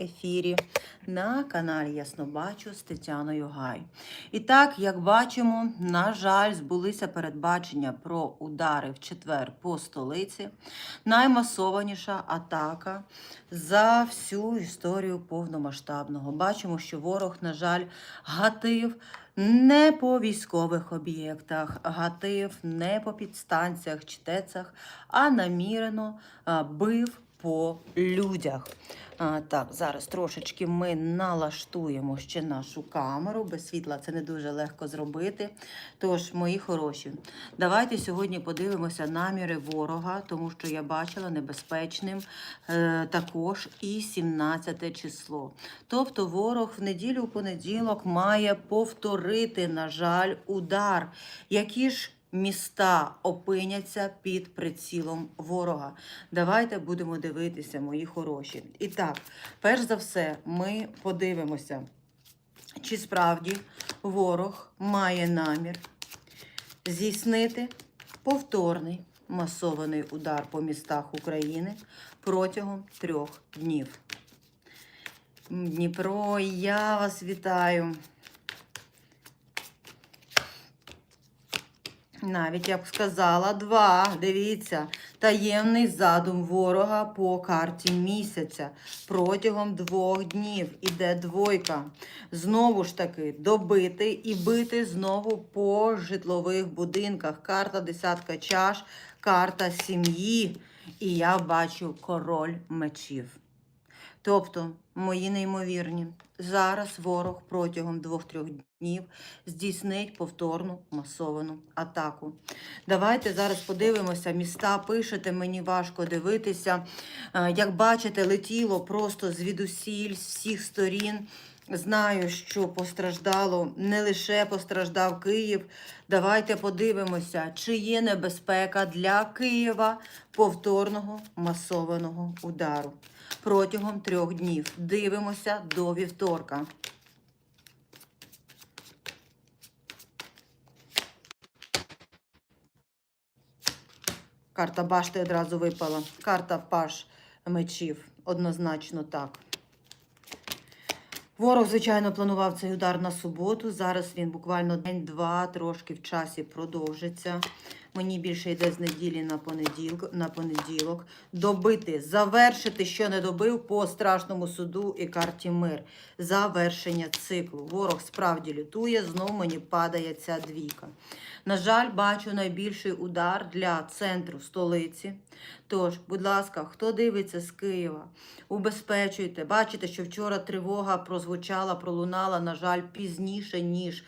ефірі на каналі Ясно Бачу з Тетяною Гай. І так, як бачимо, на жаль, збулися передбачення про удари в четвер по столиці. Наймасованіша атака за всю історію повномасштабного. Бачимо, що ворог, на жаль, гатив не по військових об'єктах, гатив не по підстанціях чи тецах, а намірено бив по людях. А, так, зараз трошечки ми налаштуємо ще нашу камеру. Без світла це не дуже легко зробити. Тож, мої хороші, давайте сьогодні подивимося наміри ворога, тому що я бачила небезпечним е, також і 17 число. Тобто ворог в неділю в понеділок має повторити, на жаль, удар. Які ж міста опиняться під прицілом ворога? Давайте будемо дивитися, мої хороші. І так, перш за все, ми подивимося, чи справді ворог має намір здійснити повторний масований удар по містах України протягом трьох днів. Дніпро, я вас вітаю. Навіть я б сказала два. Дивіться, таємний задум ворога по карті місяця протягом двох днів. Іде двойка. Знову ж таки, добити і бити знову по житлових будинках. Карта десятка чаш, карта сім'ї. І я бачу король мечів. Тобто, мої неймовірні, зараз ворог протягом двох-трьох днів здійснить повторну масовану атаку. Давайте зараз подивимося. Міста пишете, мені важко дивитися. Е, Як бачите, летіло просто звідусіль, з всіх сторін. Знаю, що постраждало, не лише постраждав Київ. Давайте подивимося, чи є небезпека для Києва повторного масованого удару протягом трьох днів. Дивимося до вівторка. Карта башти одразу випала. Карта паш мечів. Однозначно так. Ворог, звичайно, планував цей удар на суботу. Зараз він буквально день-два, трошки в часі продовжиться. Мені більше йде з неділі на понеділок, на понеділок. Добити, завершити, що не добив по страшному суду і карті мир. Завершення циклу. Ворог справді лютує, знов мені падає ця двійка. На жаль, бачу найбільший удар для центру столиці. Тож, будь ласка, хто дивиться з Києва, убезпечуйте. Бачите, що вчора тривога прозвучала, пролунала, на жаль, пізніше, ніж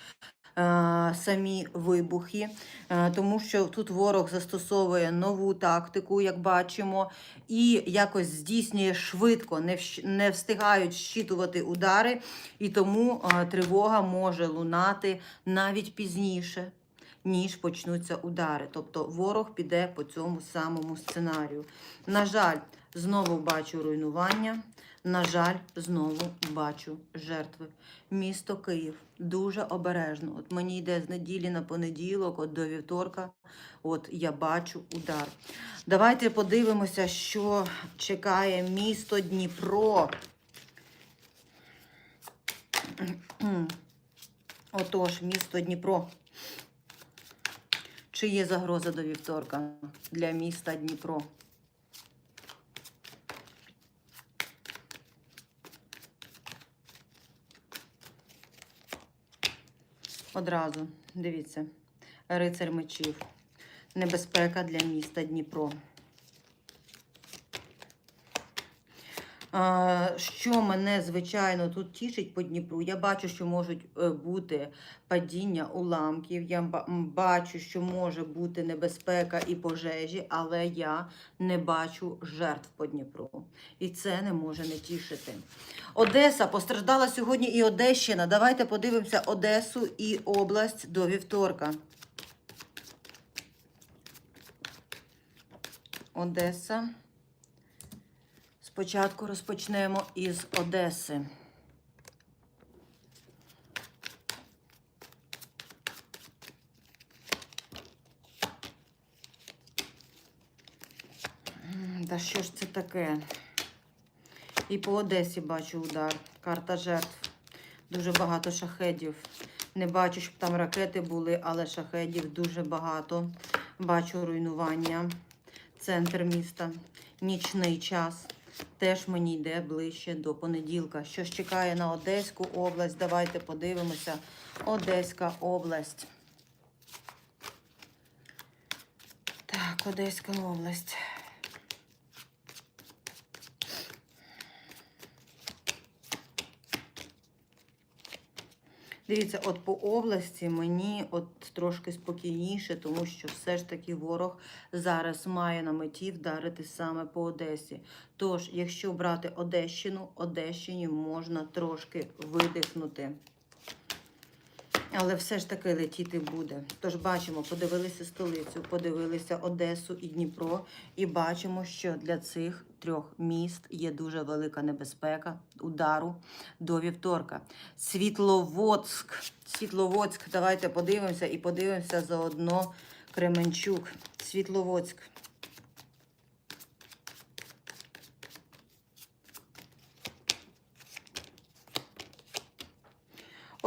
самі вибухи, е, тому що тут ворог застосовує нову тактику, як бачимо, і якось здійснює швидко, не, встигають щитувати удари, і тому е, тривога може лунати навіть пізніше. Ніж почнуться удари. Тобто ворог піде по цьому самому сценарію. На жаль, знову бачу руйнування. На жаль, знову бачу жертви. Місто Київ дуже обережно. От мені йде з неділі на понеділок, от до вівторка. От я бачу удар. Давайте подивимося, що чекає місто Дніпро. Отож, місто Дніпро. Чи є загроза до вівторка для міста Дніпро? Одразу, дивіться, рицар мечів. Небезпека для міста Дніпро. А, Що мене, звичайно, тут тішить по Дніпру, я бачу, що можуть е, бути падіння уламків, я бачу, що може бути небезпека і пожежі, але я не бачу жертв по Дніпру. І це не може не тішити. Одеса постраждала сьогодні і Одещина. Давайте подивимося Одесу і область до вівторка. Одеса. Спочатку розпочнемо із Одеси. Та що ж це таке? І по Одесі бачу удар. Карта жертв. Дуже багато шахедів. Не бачу, щоб там ракети були, але шахедів дуже багато. Бачу руйнування. Центр міста. Нічний час. Теж мені йде ближче до понеділка. Що ж чекає на Одеську область? Давайте подивимося. Одеська область. Так, Одеська область. Дивіться, от по області мені от трошки спокійніше, тому що все ж таки ворог зараз має на меті вдарити саме по Одесі. Тож, якщо брати Одещину, Одещині можна трошки видихнути. Але все ж таки летіти буде. Тож бачимо, подивилися столицю, подивилися Одесу і Дніпро, і бачимо, що для цих трьох міст є дуже велика небезпека удару до вівторка. Світловодськ. Світловодськ. Давайте подивимося і подивимося заодно Кременчук. Світловодськ.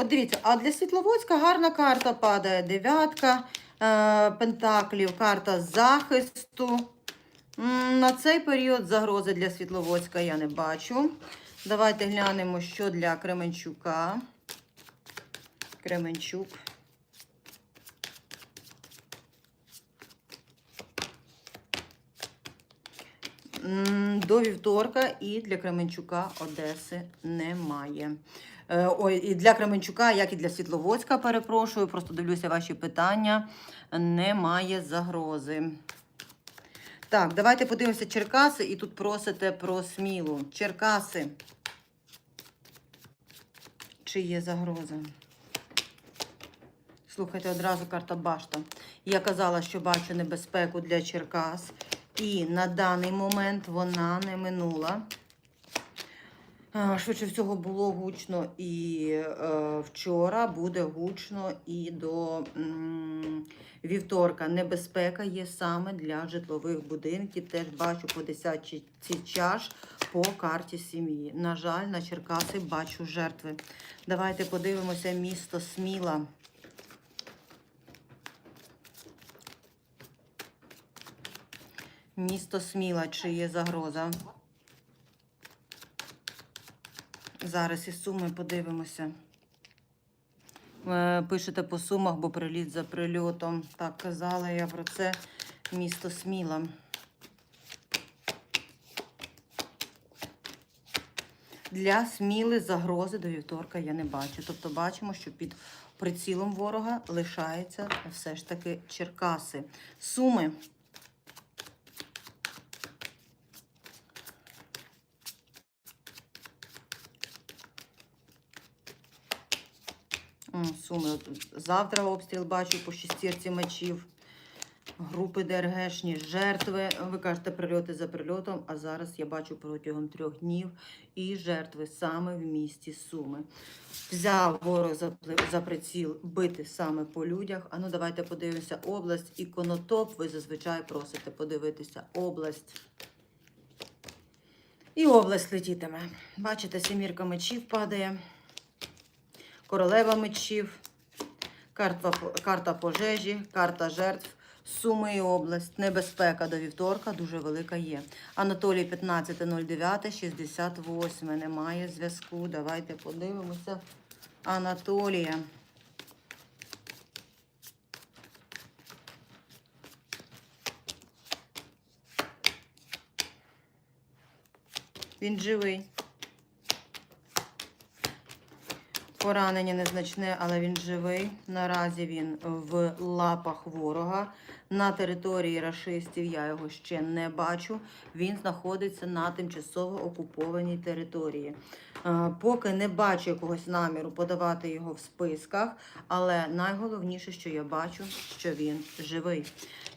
От дивіться, а для Світловодська гарна карта падає. Дев'ятка е, пентаклів, карта захисту. На цей період загрози для Світловодська я не бачу. Давайте глянемо, що для Кременчука. Кременчук. До вівторка і для Кременчука Одеси немає. Е, Ой, і для Кременчука, як і для Світловодська, перепрошую, просто дивлюся ваші питання. Немає загрози. Так, давайте подивимося Черкаси, і тут просите про смілу. Черкаси. Чи є загроза? Слухайте, одразу карта Башта. Я казала, що бачу небезпеку для Черкас. І на даний момент вона не минула. А, Швидше всього було гучно і е, вчора, буде гучно і до м, вівторка. Небезпека є саме для житлових будинків. Теж бачу по десятці чаш по карті сім'ї. На жаль, на Черкаси бачу жертви. Давайте подивимося місто Сміла. Місто Сміла, чи є загроза? Зараз із суми подивимося. Е, Пишете по сумах, бо приліт за прильотом. Так, казала я про це місто Сміла. Для Сміли загрози до вівторка я не бачу. Тобто бачимо, що під прицілом ворога лишається все ж таки Черкаси. Суми. Суми. От Завтра обстріл бачу по шестірці мечів. Групи ДРГшні, жертви. Ви кажете, прильоти за прильотом, а зараз я бачу протягом трьох днів і жертви саме в місті Суми. Взяв ворог за, за приціл бити саме по людях. А ну давайте подивимося область. І конотоп ви зазвичай просите подивитися область. І область летітиме. Бачите, сімірка мечів падає. Королева мечів, карта, карта пожежі, карта жертв, Суми і область, небезпека до вівторка дуже велика є. Анатолій 15.09.68. Немає зв'язку. Давайте подивимося. Анатолія. Він живий. Поранення незначне, але він живий. Наразі він в лапах ворога. На території рашистів я його ще не бачу. Він знаходиться на тимчасово окупованій території. Е, Поки не бачу якогось наміру подавати його в списках, але найголовніше, що я бачу, що він живий.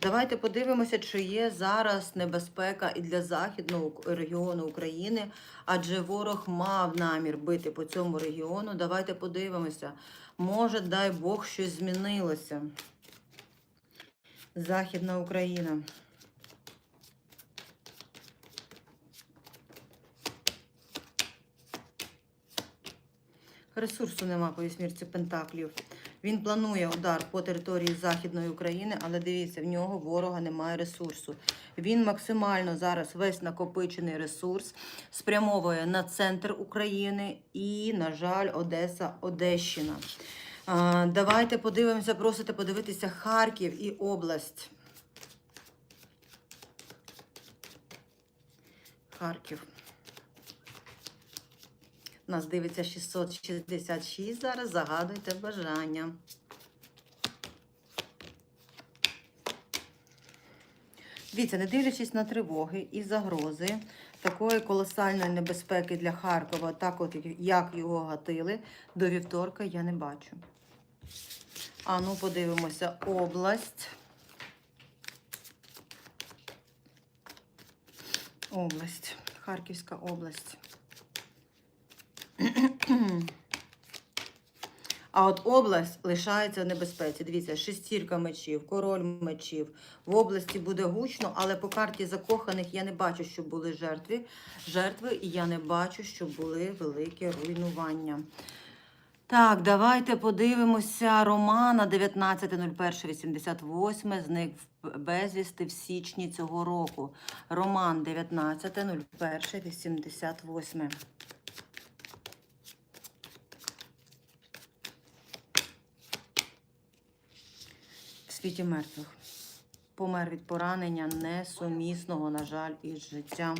Давайте подивимося, чи є зараз небезпека і для західного регіону України, адже ворог мав намір бити по цьому регіону. Давайте подивимося. Може, дай Бог, щось змінилося. Західна Україна. Ресурсу нема по вісьмірці Пентаклів. Він планує удар по території Західної України, але дивіться, в нього ворога немає ресурсу. Він максимально зараз весь накопичений ресурс спрямовує на центр України і, на жаль, Одеса, Одещина. Давайте подивимося, просите подивитися Харків і область. Харків. Нас дивиться 666 зараз. Загадуйте бажання. Дивіться, не дивлячись на тривоги і загрози такої колосальної небезпеки для Харкова, так от як його гатили, до вівторка я не бачу. А ну подивимося, область. Область, Харківська область. А от область лишається в небезпеці. Дивіться, шестірка мечів, король мечів. В області буде гучно, але по карті закоханих я не бачу, що були жертви. Жертви, і я не бачу, що були великі руйнування. Так, давайте подивимося. Романа 19.01.88 зник безвісти в січні цього року. Роман 19.01.88. В світі мертвих. Помер від поранення несумісного, на жаль, із життям.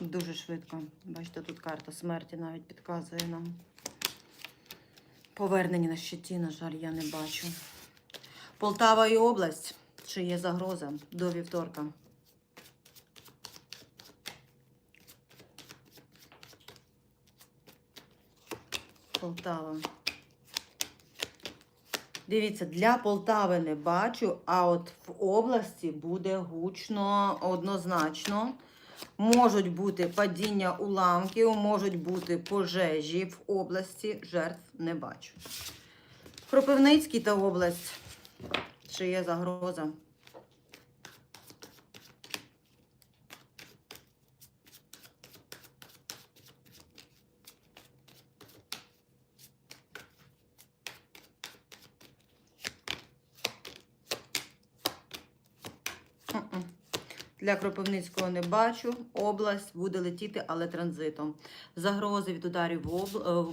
Дуже швидко. Бачите, тут карта смерті навіть підказує нам. Повернення на щиті, на жаль, я не бачу. Полтава і область. Чи є загроза до вівторка? Полтава. Дивіться, для Полтави не бачу, а от в області буде гучно однозначно. Можуть бути падіння уламків, можуть бути пожежі в області. Жертв не бачу. Кропивницький та область. Чи є загроза? Для Кропивницького не бачу. Область буде летіти, але транзитом. Загрози від ударів е,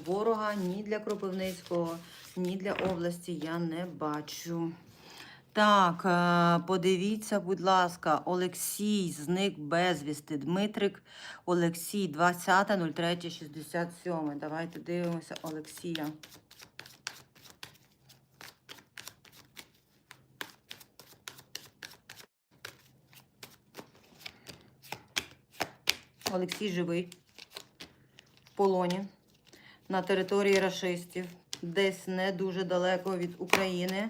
ворога ні для Кропивницького, ні для області я не бачу. Так, е, подивіться, будь ласка, Олексій зник безвісти. Дмитрик Олексій, 20.03.67. Давайте дивимося Олексія. Олексій живий в полоні на території рашистів, десь не дуже далеко від України.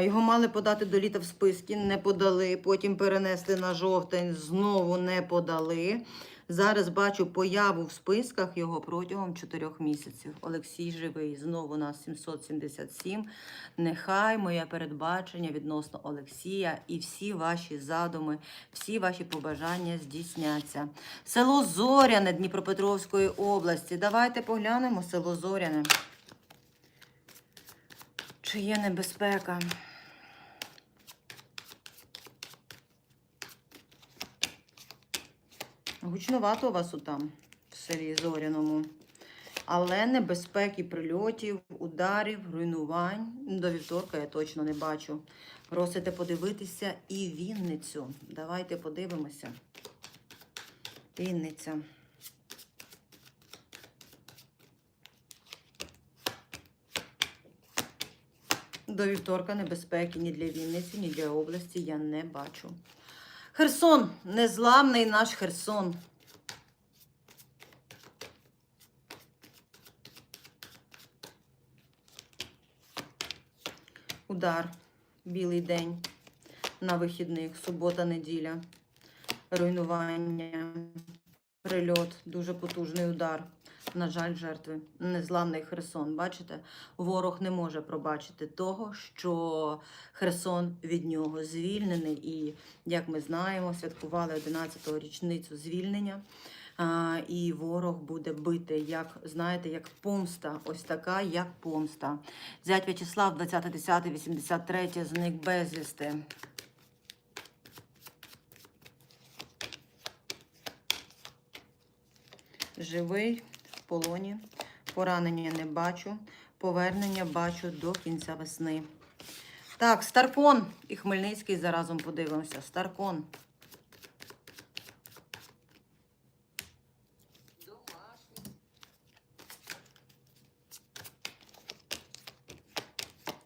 Його мали подати до літа в списки, не подали. Потім перенесли на жовтень, знову не подали. Зараз бачу появу в списках його протягом 4 місяців. Олексій живий, знову нас 777. Нехай моє передбачення відносно Олексія і всі ваші задуми, всі ваші побажання здійсняться. Село Зоряне Дніпропетровської області. Давайте поглянемо село Зоряне. Чи є небезпека? Гучновато у вас там, в селі Зоряному. Але небезпеки прильотів, ударів, руйнувань до вівторка я точно не бачу. Просите подивитися і Вінницю. Давайте подивимося. Вінниця. До вівторка небезпеки ні для Вінниці, ні для області я не бачу. Херсон, незламний наш Херсон. Удар, білий день. На вихідних, субота, неділя, руйнування, прильот, дуже потужний удар. На жаль, жертви. Незламний Херсон. Бачите, ворог не може пробачити того, що Херсон від нього звільнений. І, як ми знаємо, святкували 11-ту річницю звільнення. А, і ворог буде бити, як знаєте, як помста. Ось така, як помста. Зять В'ячеслав, 20.10.83, зник безвісти. Живий полоні. Поранення не бачу. Повернення бачу до кінця весни. Так, Старкон і Хмельницький заразом подивимося. Старкон.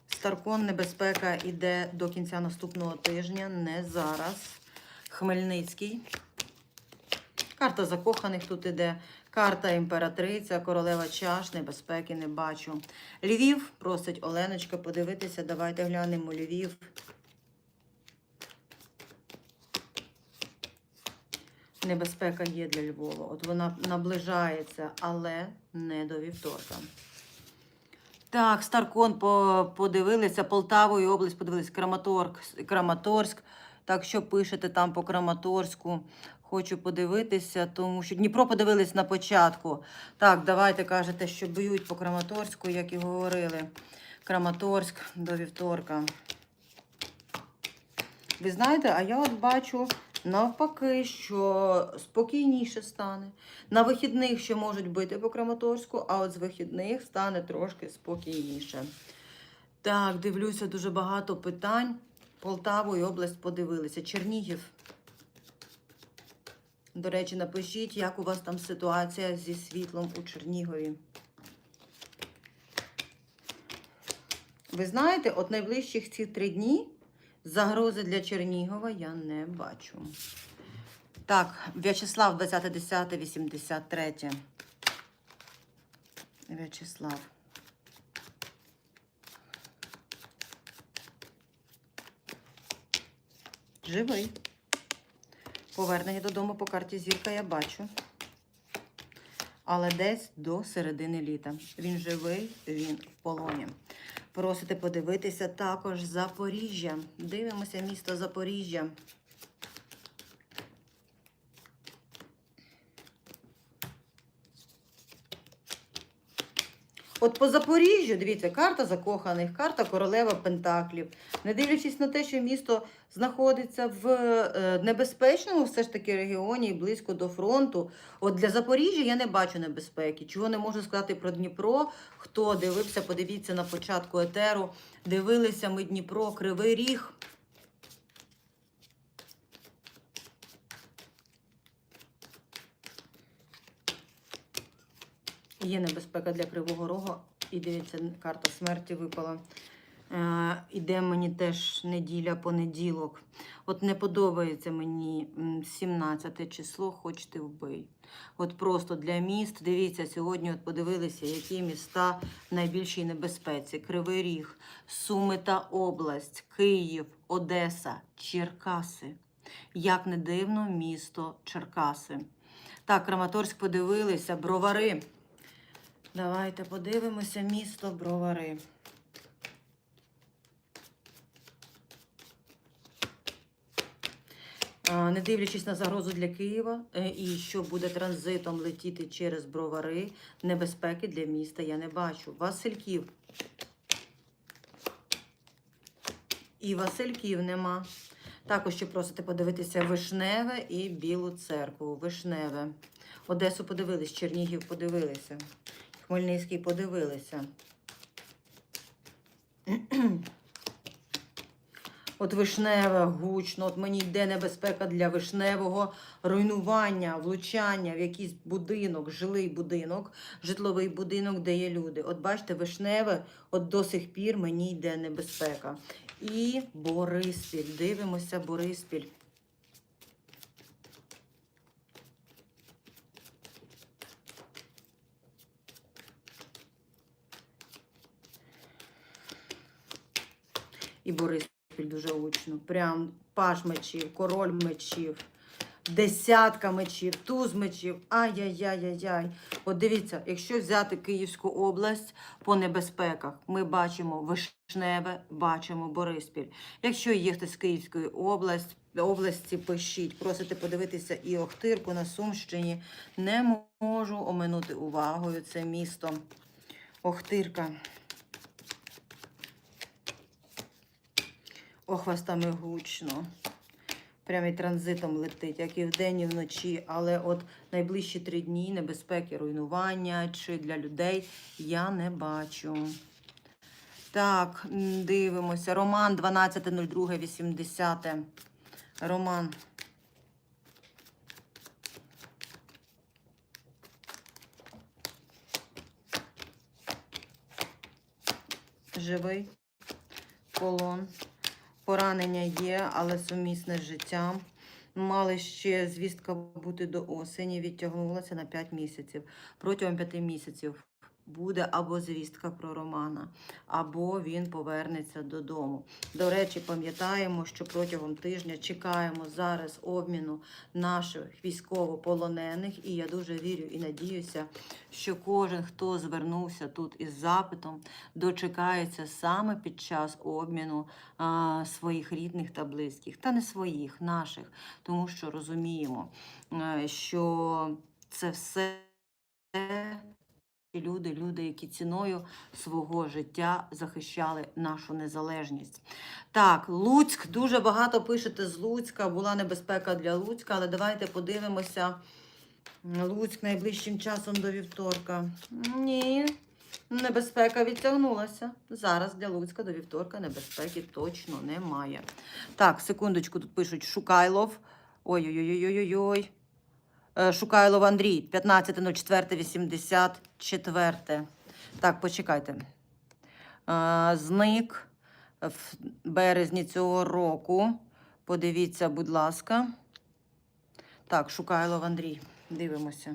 Старкон небезпека іде до кінця наступного тижня, не зараз. Хмельницький. Карта закоханих тут іде. Карта імператриця, королева чаш, небезпеки не бачу. Львів просить Оленочка подивитися. Давайте глянемо Львів. Небезпека є для Львова. От вона наближається, але не до вівторка. Так, Старкон по- подивилися, Полтавою область подивилися, Краматорськ. Так, що пишете там по Краматорську? Хочу подивитися, тому що Дніпро подивились на початку. Так, давайте кажете, що б'ють по Краматорську, як і говорили. Краматорськ до вівторка. Ви знаєте, а я от бачу навпаки, що спокійніше стане. На вихідних ще можуть бити по Краматорську, а от з вихідних стане трошки спокійніше. Так, дивлюся, дуже багато питань. Полтаву і область подивилися. Чернігів. До речі, напишіть, як у вас там ситуація зі світлом у Чернігові. Ви знаєте, от найближчих ці три дні загрози для Чернігова я не бачу. Так, В'ячеслав 20.10.83. В'ячеслав. Живий. Повернення додому по карті зірка я бачу. Але десь до середини літа. Він живий, він в полоні. Просите подивитися також Запоріжжя. Дивимося місто Запоріжжя. От по Запоріжжю, дивіться, карта закоханих, карта королева Пентаклів. Не дивлячись на те, що місто знаходиться в е, небезпечному все ж таки регіоні і близько до фронту. От для Запоріжжя я не бачу небезпеки. Чого не можу сказати про Дніпро? Хто дивився, подивіться на початку етеру. Дивилися ми Дніпро, Кривий Ріг. Є небезпека для Кривого Рогу. І дивіться, карта смерті випала. Е, іде мені теж неділя, понеділок. От не подобається мені 17 число, хоч ти вбий. От просто для міст, дивіться, сьогодні от подивилися, які міста в найбільшій небезпеці. Кривий Ріг, Суми та область, Київ, Одеса, Черкаси. Як не дивно, місто Черкаси. Так, Краматорськ подивилися, бровари. Давайте подивимося місто Бровари. Не дивлячись на загрозу для Києва е, і що буде транзитом летіти через Бровари, небезпеки для міста я не бачу. Васильків. І Васильків нема. Також ще просите подивитися Вишневе і Білу церкву. Вишневе. Одесу подивились, Чернігів подивилися. Хмельницький подивилися. От вишневе, гучно, от мені йде небезпека для вишневого руйнування, влучання в якийсь будинок, жилий будинок, житловий будинок, де є люди. От бачите, вишневе, от до сих пір мені йде небезпека. І Бориспіль. Дивимося, Бориспіль. і Бориспіль дуже очно. Прям паш мечів, король мечів, десятка мечів, туз мечів. Ай-яй-яй-яй-яй. От дивіться, якщо взяти Київську область по небезпеках, ми бачимо Вишневе, бачимо Бориспіль. Якщо їхати з Київської області, Області пишіть, просите подивитися і Охтирку на Сумщині. Не можу оминути увагою це місто Охтирка. охвостами гучно. Прямо і транзитом летить, як і вдень, і вночі. Але от найближчі три дні небезпеки, руйнування чи для людей я не бачу. Так, дивимося. Роман 12.02.80. Роман. Живий колон. Поранення є, але сумісне з життям. Мали ще звістка бути до осені, відтягнулася на 5 місяців. Протягом 5 місяців буде або звістка про Романа, або він повернеться додому. До речі, пам'ятаємо, що протягом тижня чекаємо зараз обміну наших військовополонених, і я дуже вірю і надіюся, що кожен, хто звернувся тут із запитом, дочекається саме під час обміну а, своїх рідних та близьких, та не своїх, наших, тому що розуміємо, а, що це все люди, люди, які ціною свого життя захищали нашу незалежність. Так, Луцьк, дуже багато пишете з Луцька, була небезпека для Луцька, але давайте подивимося. Луцьк найближчим часом до вівторка. Ні, небезпека відтягнулася. Зараз для Луцька до вівторка небезпеки точно немає. Так, секундочку, тут пишуть Шукайлов. Ой-ой-ой-ой-ой. Шукайлов Андрій 15.04.84. Так, почекайте. Е, зник в березні цього року. Подивіться, будь ласка. Так, Шукайлов Андрій. Дивимося.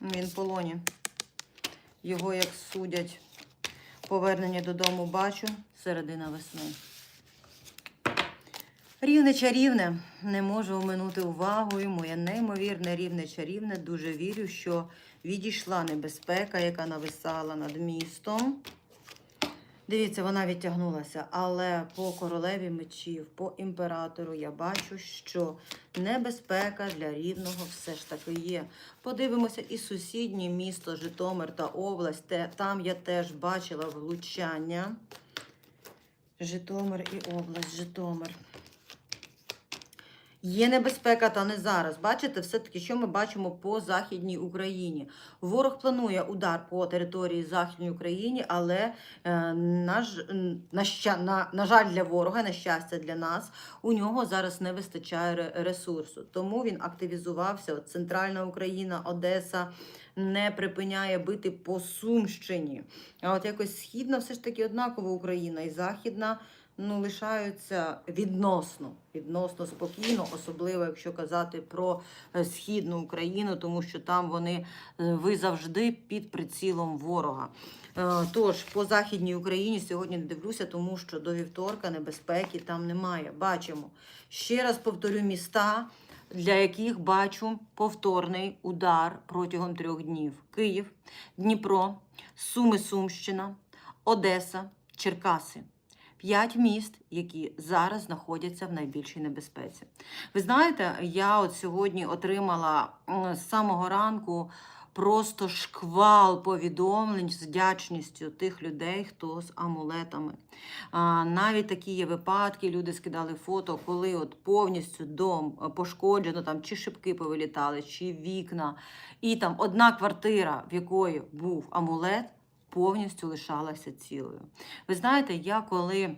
Він в полоні. Його, як судять, повернення додому бачу середина весни. Рівне чарівне, не можу оминути увагою. Моє неймовірне рівне чарівне. Дуже вірю, що відійшла небезпека, яка нависала над містом. Дивіться, вона відтягнулася, але по королеві мечів, по імператору я бачу, що небезпека для рівного все ж таки є. Подивимося, і сусіднє місто Житомир та область. Там я теж бачила влучання. Житомир і область, Житомир. Є небезпека, та не зараз. Бачите, все-таки, що ми бачимо по Західній Україні. Ворог планує удар по території Західної України, але е, на, на, на, на жаль, для ворога, на щастя, для нас у нього зараз не вистачає ресурсу. Тому він активізувався От Центральна Україна, Одеса не припиняє бити по Сумщині. А от якось східна, все ж таки однакова Україна і Західна ну, лишаються відносно, відносно спокійно, особливо якщо казати про е, східну Україну, тому що там вони е, ви завжди під прицілом ворога. Е, тож по західній Україні сьогодні не дивлюся, тому що до вівторка небезпеки там немає. Бачимо ще раз повторю міста для яких бачу повторний удар протягом трьох днів: Київ, Дніпро, Суми, Сумщина, Одеса, Черкаси. П'ять міст, які зараз знаходяться в найбільшій небезпеці. Ви знаєте, я от сьогодні отримала з самого ранку просто шквал повідомлень з вдячністю тих людей, хто з амулетами. А, Навіть такі є випадки, люди скидали фото, коли от повністю дом е, пошкоджено, там чи шибки повилітали, чи вікна. І там одна квартира, в якої був амулет, повністю лишалася цілою. Ви знаєте, я коли.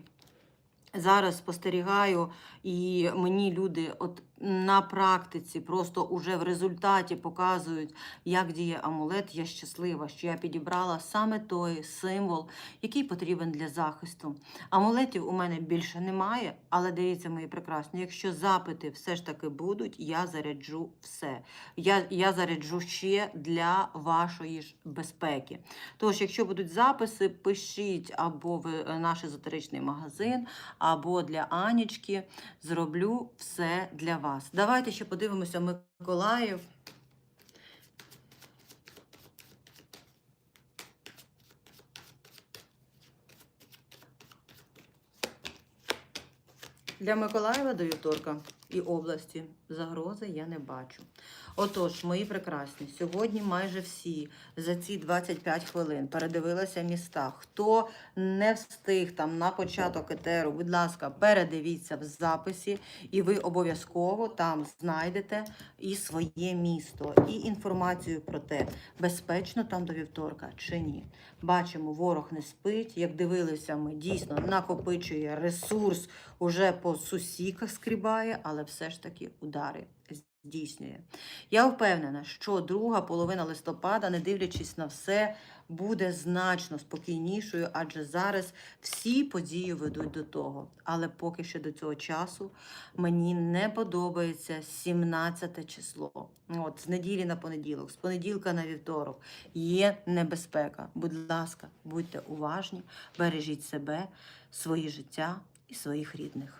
Зараз спостерігаю, і мені люди от на практиці, просто уже в результаті показують, як діє амулет. Я щаслива, що я підібрала саме той символ, який потрібен для захисту. Амулетів у мене більше немає, але дивіться, мої прекрасні, якщо запити все ж таки будуть, я заряджу все. Я, Я заряджу ще для вашої ж безпеки. Тож, якщо будуть записи, пишіть або в наш езотеричний магазин, або для Анічки. Зроблю все для вас вас. Давайте ще подивимося Миколаїв. Для Миколаєва до вівторка і області загрози я не бачу. Отож, мої прекрасні, сьогодні майже всі за ці 25 хвилин передивилися міста. Хто не встиг там на початок етеру, будь ласка, передивіться в записі, і ви обов'язково там знайдете і своє місто, і інформацію про те, безпечно там до вівторка чи ні. Бачимо, ворог не спить. Як дивилися, ми дійсно накопичує ресурс, уже по сусіках скрібає, але все ж таки удари здійснює. Я впевнена, що друга половина листопада, не дивлячись на все, буде значно спокійнішою, адже зараз всі події ведуть до того. Але поки що до цього часу мені не подобається 17 число. От з неділі на понеділок, з понеділка на вівторок є небезпека. Будь ласка, будьте уважні, бережіть себе, свої життя і своїх рідних.